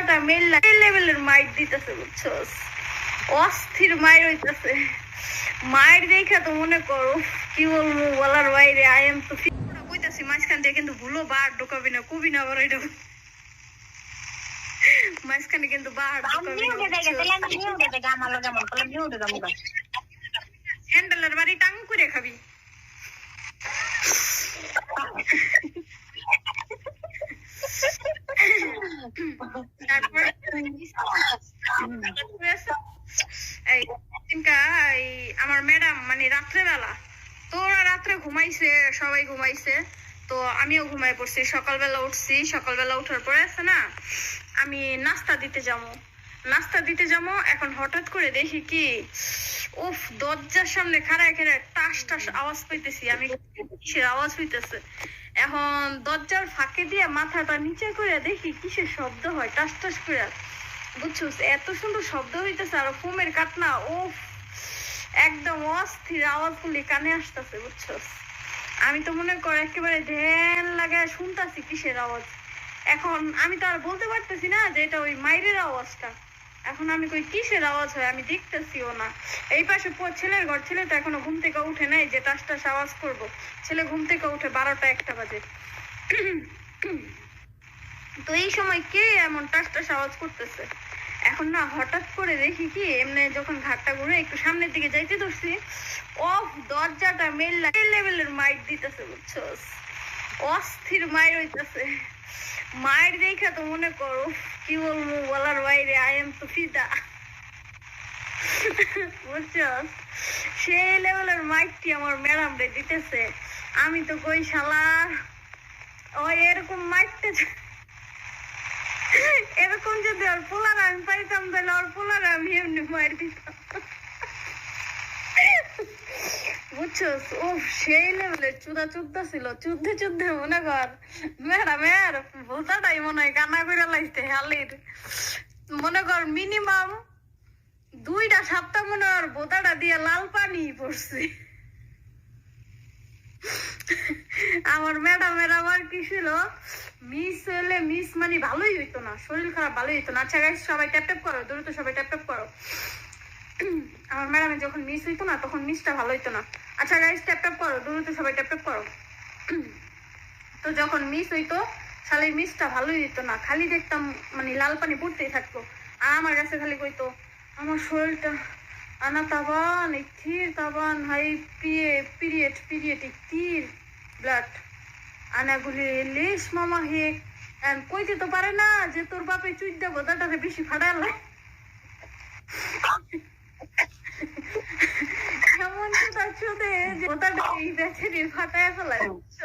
দরজাটা মেল লেভেলের মাইট দিতেছে বুঝছস? অস্থির মায়ের হইতেছে। মায়ের দেখা তো মনে করো কি বলব বলার বাইরে আই এম তো কইতাছি মাঝখান দিয়ে কিন্তু ভুলো বার ঢোকাবি না কবি না আবার এটা মাঝখানে কিন্তু বার হ্যান্ডেলের বাড়ি টাং করে খাবি। আমার ম্যাডাম মানে রাত্রে ঘুমাইছে, সবাই ঘুমাইছে, তো আমিও ঘুমাই পড়ছি। সকালবেলা উঠছি, সকালবেলা উঠার পরে আছে না, আমি নাস্তা দিতে যাব। নাস্তা দিতে যাব, এখন হঠাৎ করে দেখি কি, উফ, দরজার সামনে খাড়ায় খাড়ায় টাস টাস আওয়াজ পাইতেছি, আমি কিসের আওয়াজ হইতেছে? এখন দরজার ফাঁকে দিয়ে মাথাটা নিচে করে দেখি কিসের শব্দ হয়, টাস টাস করে বুঝছ এত সুন্দর শব্দ হইতেছে আর ফোমের কাটনা ও একদম অস্থির আওয়াজ গুলি কানে আসতেছে বুঝছ আমি তো মনে কর একেবারে ধ্যান লাগায় শুনতাছি কিসের আওয়াজ। এখন আমি তো আর বলতে পারতেছি না যে এটা ওই মাইরের আওয়াজটা। এখন আমি কই, কিসের আওয়াজ হয়? আমি দেখতেছিও না। এই পাশে ছেলের ঘর, ছেলে তো এখনও ঘুম থেকে উঠে নাই যে টাস টাস আওয়াজ করব। ছেলে ঘুম থেকে উঠে বারোটা একটা বাজে। তো এই সময় কে এমন টাস টাস আওয়াজ করতেছে? এখন না হঠাৎ করে দেখি কি, এমনি যখন ঘাটটা ঘুরে একটু সামনের দিকে যাইতে ধরছি, অফ, দরজাটা মেল লেভেলের মাইট দিতেছে বুঝছ অস্থির মায়ের হইতেছে। মায়ের দেখা তো মনে করো, কি বলব বলার বাইরে আই এম তো ফিদা বুঝছস সেই লেভেলের মাইকটি আমার ম্যাডাম রে দিতেছে। আমি তো কই শালা, ওই এরকম মাইকটা এরকম যদি ওর পোলার আমি পাইতাম, তাহলে ওর পোলার আমি এমনি মায়ের দিতাম। ছিল। আমার ম্যাডামের আবার কি ছিল? মিস হলে মিস মানে ভালোই হইতো না, শরীর খারাপ ভালোই হইতো না। আচ্ছা গাইস সবাই ট্যাপ ট্যাপ করো, দ্রুত সবাই ট্যাপ ট্যাপ করো। আমার ম্যাডামে যখন মিস হইতো না, তখন মিসটা ভালো হইতো না। আচ্ছা গাইস ট্যাপ ট্যাপ করো দ্রুত সবাই ট্যাপ ট্যাপ করো। তো যখন মিস হইতো শালির মিসটা ভালোই হইতো না। খালি দেখতাম মানে লাল পানি পড়তেই থাকতো। আর আমার কাছে খালি কইতো, আমার শরীরটা আনা তাবান ইথির তাবান হাই পিয়ে, পিরিয়ড পিরিয়ড ইথির ব্লাড আনাগুলি লিস মামা হে। আর কইতে তো পারে না যে তোর বাপে চুই দেবো তাটাকে বেশি ফাটালে এমন তো তার চোদে যে ওটাকে এই বেচারি ফাটায় ফেলায় বুঝছ?